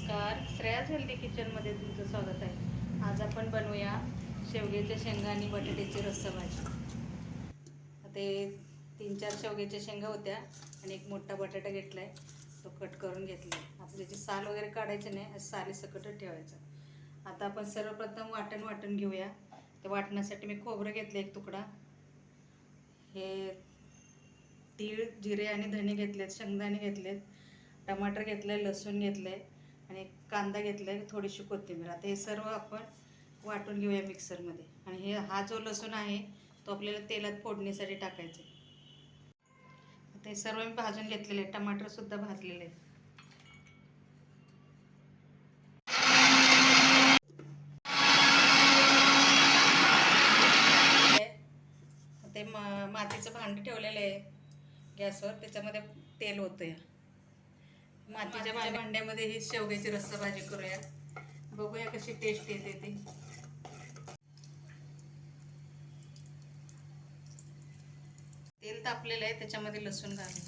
नमस्कार. श्रेयाज हेल्दी किचनमध्ये तुमचं स्वागत आहे. आज आपण बनवूया शेवग्याच्या शेंगा आणि बटाट्याची रस्सा भाजी. ते तीन चार शेवग्याच्या शेंगा होत्या आणि एक मोठा बटाटा घेतला आहे तो कट करून घेतला. आहे आता त्याची साल वगैरे काढायची नाही साली सकटच ठेवायचं. आता आपण सर्वप्रथम वाटण वाटण घेऊया. ते वाटण्यासाठी मी खोबरं घेतलं एक तुकडा. हे तीळ जिरे आणि धणे घेतलेत शेंगदाणे घेतलेत टमाटर घेतलं आहे लसूण घेतलं आहे आणि कांदा घेतला आहे थोडीशी कोथिंबीर. आता हे सर्व आपण वाटून घेऊया मिक्सरमध्ये. आणि हे हा जो लसूण आहे तो आपल्याला तेलात फोडणीसाठी टाकायचा आता हे सर्व मी भाजून घेतलेले आहे टमाटरसुद्धा भाजलेले आहे ते मातीचं भांडं ठेवलेलं आहे गॅसवर. त्याच्यामध्ये तेल होतं या मातीच्या भांड्यामध्ये ही शेवग्याची रस्सा भाजी करूया. बघूया कशी टेस्ट येते ती. तेल तापलेलं आहे त्याच्यामध्ये लसूण घालू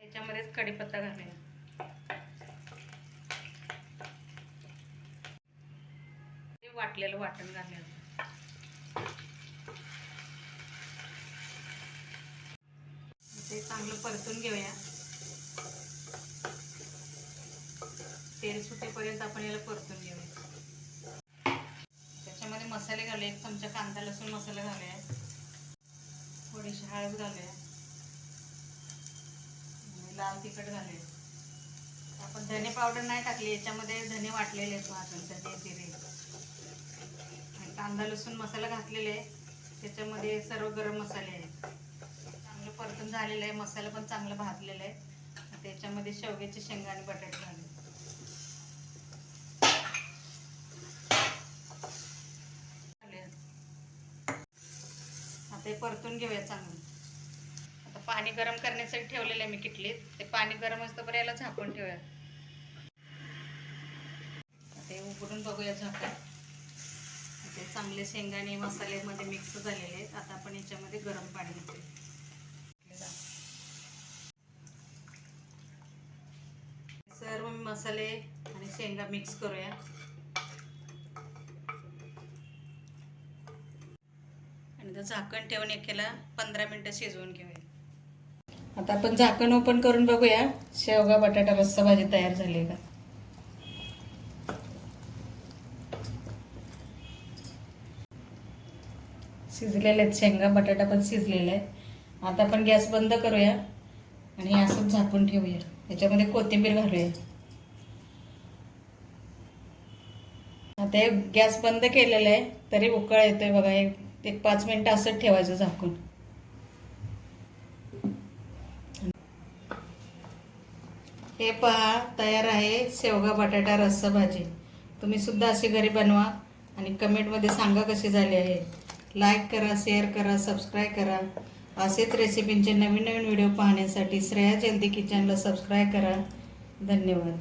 त्याच्यामध्येच कढीपत्ता घालूया. वाटलेलं वाटण घातलेलं ते चांगलं परतून घेऊया. तेल सुटेपर्यंत आपण याला परतून घेऊया. त्याच्यामध्ये मसाले घालूया. एक चमचा कांदा लसूण मसाला घालूया. थोडीशी हळद घालूया. लाल तिखट घालूया. आपण धने पावडर नाही टाकली याच्यामध्ये धने वाटलेले आहेत भाजून धने जिरे कांदा लसूण मसाला घातलेला आहे. त्याच्यामध्ये सर्व गरम मसाले आहेत. चांगलं परतून झालेलं आहे. मसाला पण चांगला भाजलेला आहे. त्याच्यामध्ये शेवग्याचे शेंगा आणि बटाटे घालू आता हे परतून घेऊया चांगलं. आता पाणी गरम करण्यासाठी ठेवलेलं आहे मी किटलीत. ते पाणी गरम असतं याला झाकून ठेवूया. ते उघडून बघूया झाकण. चांगले शेंगाणे मसाल्यामध्ये मिक्स झालेले आहेत. आता आपण याच्यामध्ये गरम पाणी घेतो सर्व मसाले आणि शेंगा मिक्स करूया. आणि तो झाकण ठेवून एकेला पंधरा मिनटं शिजवून घेऊया. आता आपण झाकण ओपन करून बघूया. शेवगा बटाटा रस्सा भाजी तयार झाली आहे का? शिजलेले आहेत. शेंगा बटाटा पण शिजलेला आहे आता आपण गॅस बंद करूया आणि असंच झाकून ठेवूया. याच्यामध्ये कोथिंबीर घालूया. आता हे गॅस बंद केलेलं आहे तरी उकळ येतोय बघा. हे एक पाच मिनटं असंच ठेवायचं झाकून. हे पहा तयार आहे शेवगा बटाटा रस्सा भाजी. तुम्ही सुद्धा अशी घरी बनवा आणि कमेंटमध्ये सांगा कशी झाली आहे. लाईक करा शेअर करा सबस्क्राईब करा. असेच रेसिपींचे नवीन नवीन व्हिडिओ पाहण्यासाठी श्रेया जल्दी किचनला सबस्क्राईब करा. धन्यवाद.